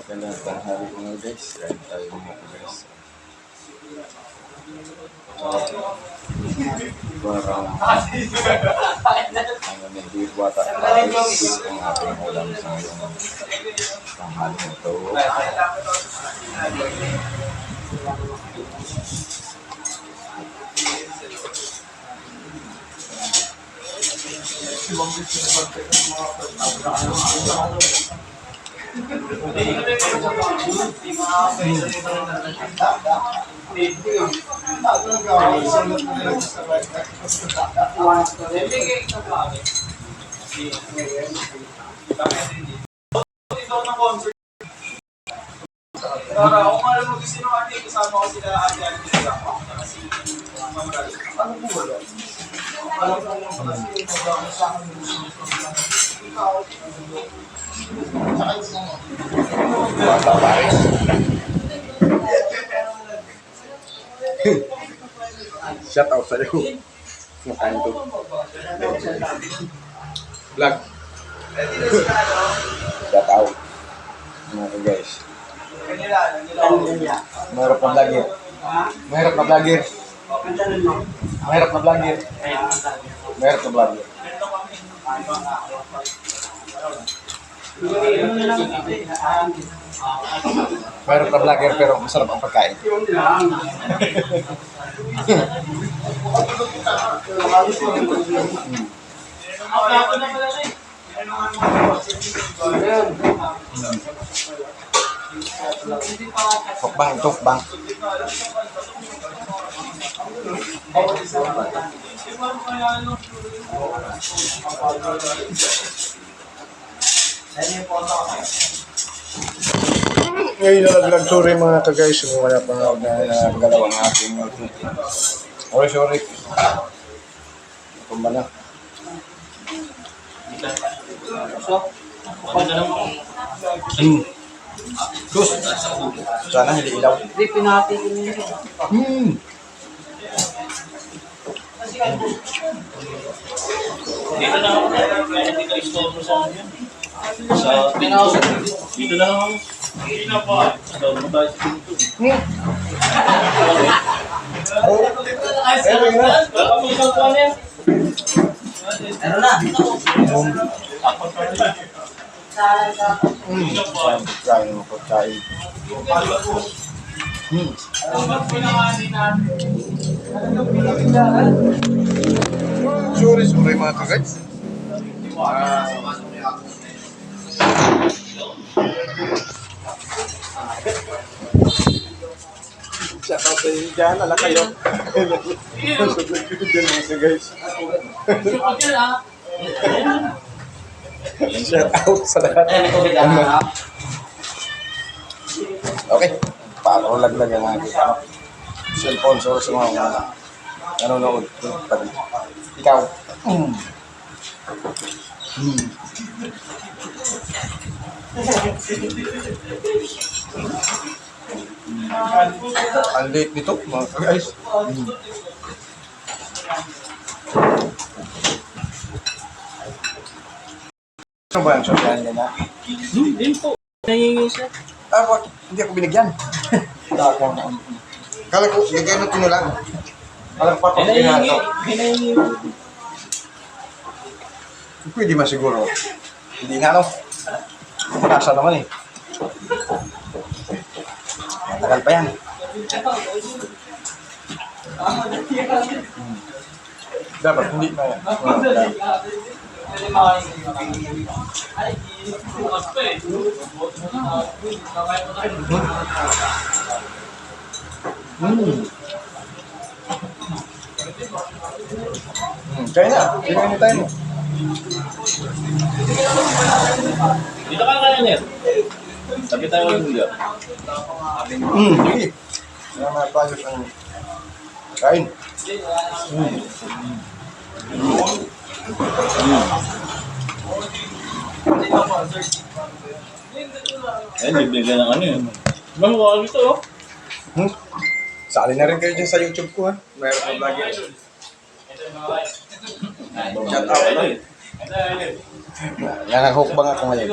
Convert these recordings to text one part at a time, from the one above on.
Magandang tanghali mga guys. Kain tayo mga guys. Parang ang bata rice ang ating ulam sa ngayong tanghali ito. Para ako nga lang mag sino ate, kasama ko sila ate ate sila. Saka si Ma'am Ral. Ano po wala? Alam ko lang kasi pag sa akin yung ikaw. Bata rice. Shout out sa iyo. Makain to. Vlog. Shout guys. Mahirap na vlogger. Mahirap na vlogger. Mahirap na vlogger. Mahirap na vlogger pero masarap ang pagkain. Rin. Tukbang, tukbang. Ngayon na nag sorry mga ka-guys, kung wala pa nga na nagalaw ang ating Sorry, sorry. Tumba na. Hmm. Gus, sana hindi ilaw. Hindi, pinati ko niya. Hmm. Dito na ako. Hindi ka istorbo sa akin. Sa Pinausap. dito na ako. Dito na pa. Istorbo tayo sa dito. Yan. Ano na? Hmm. Kain mo ko, kain. Hmm. Sorry, sorry mga ka-guys. Shout out sa inyo dyan, ala kayo. Susunod ko dyan mga ka-guys. Shout out sa lahat. Okay. Paano laglag ang aking ano, cellphone so sa mga mga nanonood. Pag ikaw. Mm. Mm. Ang late nito, mga guys. Mm. Ano ba yung sabihan niya na? Hindi po. Nangingi siya. Ah? Hindi ako binigyan. Kala ko, ko na lang. Kala ko papakinggan nangingi. to. Eh, nangingi. Pwede man siguro. Hindi nga, no? Nasa naman eh. Matagal pa yan. Hmm. Dapat, hindi pa yan. Hmm. Hmm, kaya na. Kaya tayo mo. Dito ka kaya niya. Sabi tayo ng dito. Hmm, sige. Kaya matayos ang kain. Hmm. Eh, bibigyan ng ano yun. Mahuwa dito oh. Hmm? Sali na rin kayo dyan sa YouTube ko ha. Mayroon ko vlog yan. Shout out. Eh. Yan ang hukbang ako ngayon.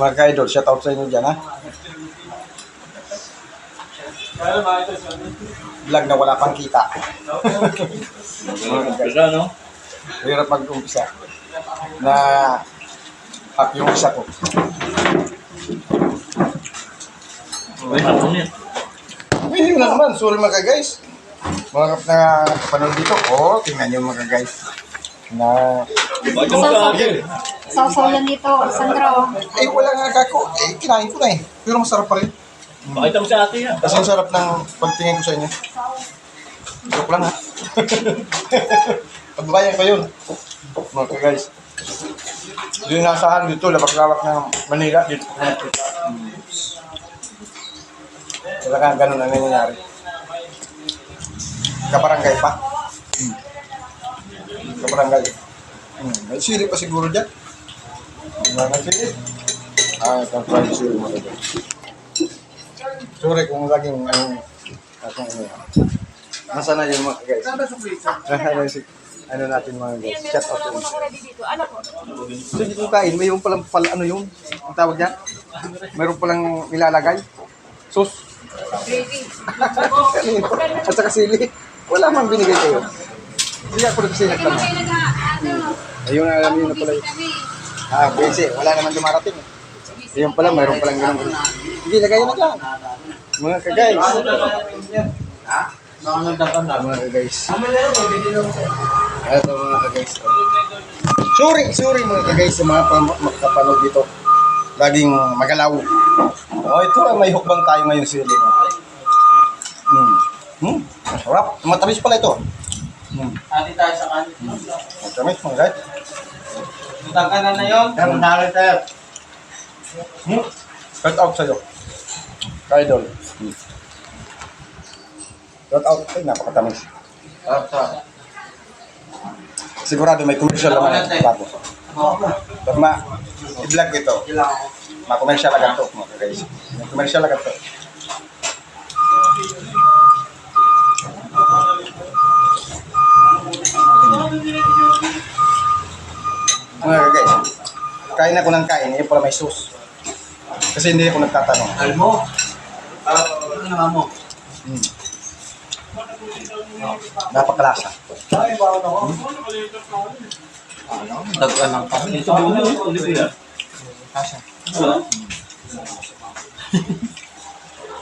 Mga ka-idol, shout out sa inyo dyan ha. Vlog na wala pang kita. Kaya no? hirap mag-umpisa. Na happy yung isa ko. Ay, hapon yan. Hindi na naman, sorry mga guys. Mga kap na kapanood dito, oh, tingnan nyo mga guys. Na, Bakit mo sa akin? Sausaw yan dito, Sandro. eh wala nga kako, eh kinain ko na eh. Pero masarap pa rin. Bakit mo sa atin yan? Kasi ang sarap ng pagtingin ko sa inyo. Joke lang ha. Pagbabayan ko yun. Mga ka guys. Yung nasahan dito, labak-labak ng Manila, dito ko nakita. Talaga ganun ang nangyayari. Kabarangay pa. Hmm. Kabarangay. Hmm. May sili pa siguro dyan. Wala na sili. Ah, ito ang sili mo dito. Sorry kung laging ano, atong ano. Nasaan na yung mga guys? Ano si ano natin mga guys? Shout out to. So dito kain, mayroon palang pala ano yun? Ang tawag niya? Mayroon palang nilalagay. Sus. At saka sili. Wala mang binigay kayo. Hindi ako na kasi nagtanong. Ayun alam yun na pala. Ah, busy. Wala naman dumarating. Ayun pala, mayroon palang ganun. Sige, lagay na dyan. Mga ka-guys. Na. Mga ka-guys. Ito mga ka-guys. Sorry, sorry mga ka-guys sa mga makapanood dito. Laging magalaw. Oh, ito ay may hukbang tayo ngayon sili. mga ka-guys. Hmm. Hmm. Masarap. Matamis pala ito. Hmm. Ati tayo sa kanin. Matamis mga guys. Dagan na na yun. Kaya mandalit tayo. Hmm. Cut out sa'yo. Ka-idol. Hmm. Cut out. Ay, napakatamis. Sigurado may commercial naman ito. Tapos. I-vlog ito, ma-commercial agad to, mga guys. May commercial agad to. Mga guys, kain ako ng kain, ngayon pala may sauce. Kasi hindi ako nagtatanong. Alam mo. Ano naman mo? Hmm. Napakalasa. Dagan ng kami. Ito mo na, yan.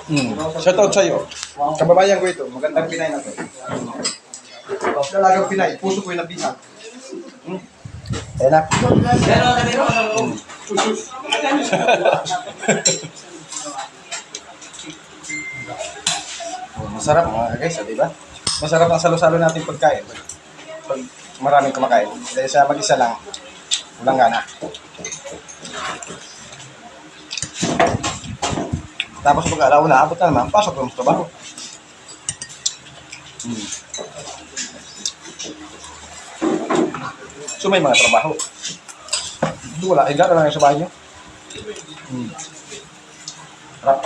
Hmm. Shout out sa'yo. Kababayan ko ito. Magandang Pinay na to. Dalagang Pinay. Puso ko yung nabihan. Hmm. Ayan na. Oh, masarap mga guys, ah, di ba? Masarap ang salo-salo natin pagkain. Pag maraming kumakain. Dahil sa mag-isa lang, walang gana. Tapos pag alaw na, abot na naman, pasok ng trabaho. Hmm. So may mga trabaho. Doon wala, higa na lang sa bahay nyo. Hmm. Harap.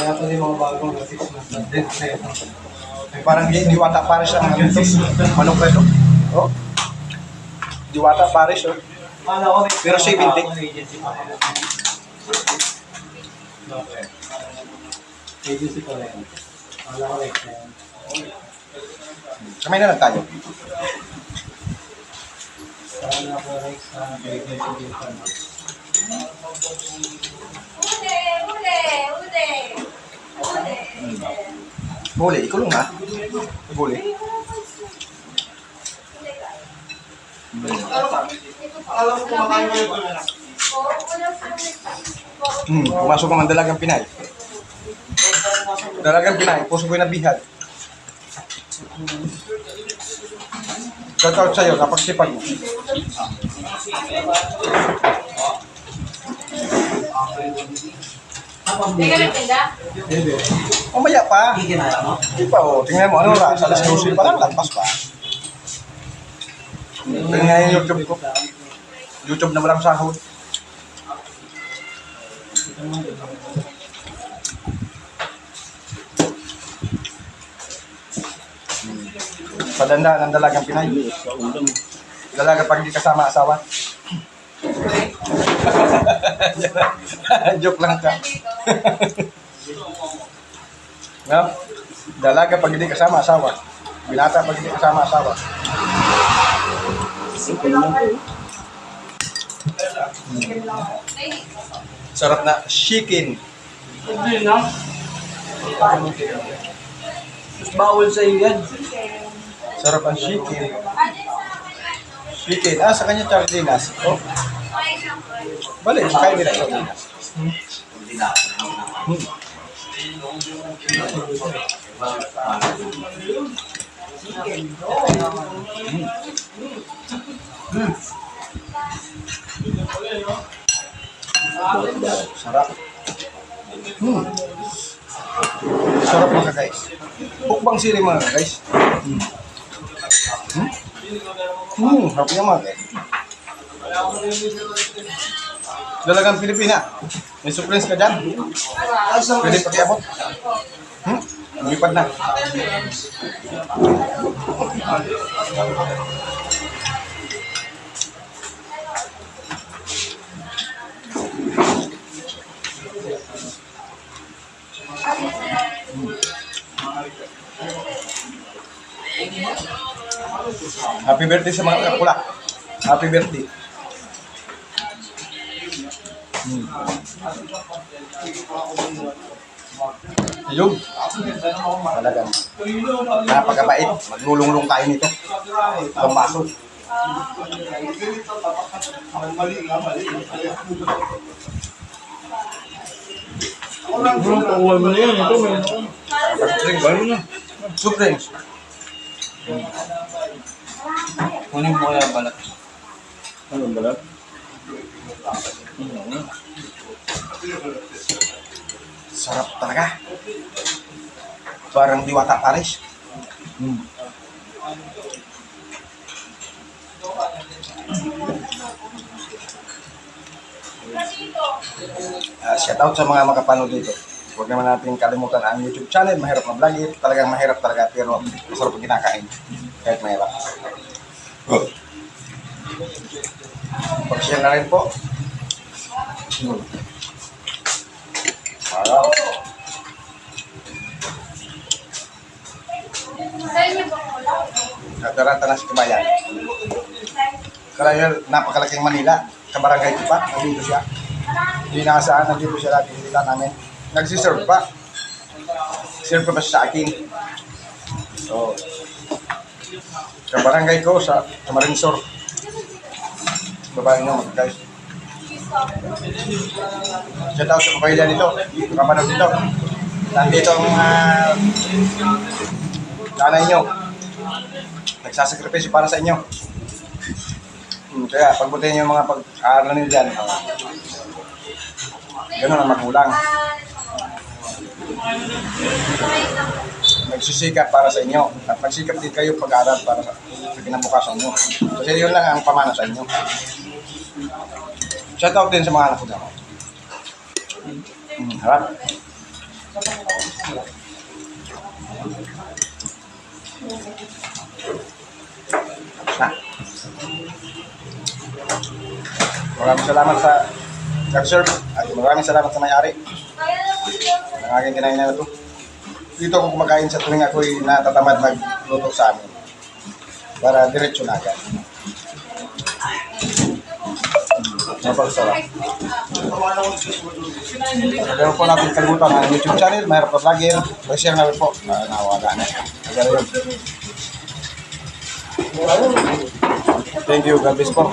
Kaya ito yung mga bagong graphics na din. Ay, parang di, diwata Paris ang. Manong preso? Oh. Diwata Paris, oh. Kala ko may Pero 70. akong agency pa. Rin. Kala ko that. Kamay na lang tayo. Kala ko like sa. Ule, ule, ule. Ule. Huli, ikulong ha. Huli. Alam ko kumakain mo yung Hmm, pumasok naman dalagang Pinay. Dalagang Pinay, puso ko yung nabihad. Shout out sa'yo, napagsipag mo. Teka lang, teka. Umaya pa. Kikinaya mo? Di pa, oh. Tingnan mo, ano oras? Alas 12 pa lang, lampas pa. Tingnan yung YouTube ko. YouTube na walang sahod. Padanda ng dalagang Pinay. Dalaga pag di kasama asawa. Joke lang ka. no? Dalaga pag hindi kasama asawa. Binata pag hindi kasama asawa. Sarap na chicken. Hindi na. Bawal sa iyo yan. Sarap ang chicken. Chicken. Ah, sa kanya sardinas. Oh, balik. Kain nila sardinas. Hmm. Sarap. Hmm. Sarap mga guys. Bukbang sili mga guys. Hmm. Hmm. Hmm, harap niya mga guys. Dalagang Pilipina. May surprise ka dyan? Pwede pakiabot? Hmm? Lumipad na. Happy birthday sa mga kapula. Happy birthday. Hmm. Ayun. Talagang napakabait. Maglulunglong tayo nito. Ang baso. Yung pauwan mo na yan. Ito may drinks. Kunin mo kaya balat. Ano balat? Sarap talaga. Parang diwata Paris. Hmm. Uh, shout out sa mga makapanood dito. Huwag naman natin kalimutan ang YouTube channel. Mahirap na vlog it. Talagang mahirap talaga pero masarap ang kinakain. Kahit mahirap. Pag-share na rin po. Hmm. Wala? Katarata na si Kabayan. Kaya napakalaking Manila. Kabarangay pa. Nandito siya. Hindi nakasaan. Nandito siya lagi. Hindi namin. Nagsiserve pa. Serve pa sa akin? So, kabarangay ko sa Camarinsor. Babae nyo, guys. Shout out sa kapahilya nito. Kapanood dito. Nandito ang uh, nanay nyo. Nagsasakripisyo para sa inyo. Hmm, kaya pagbutihin yung mga pag-aaral nyo dyan. Ganun ang magulang. Nagsisikap para sa inyo. At magsikap din kayo pag-aaral para sa, sa kinabukasan nyo. Kasi yun lang ang pamana sa inyo. Shout out din sa mga anak ko dyan. Hmm, harap. Maraming salamat sa nag-serve at maraming salamat sa may-ari ng aking kinain na ito. Dito ako kumakain sa tuwing ako'y natatamad magluto sa amin. Para diretso na agad. Napakasarap. Pero po natin kalimutan ang YouTube channel, mayroon pa vlogger. Pa-share na rin po. Uh, nawala na. Kaya yun. Thank you. God bless po.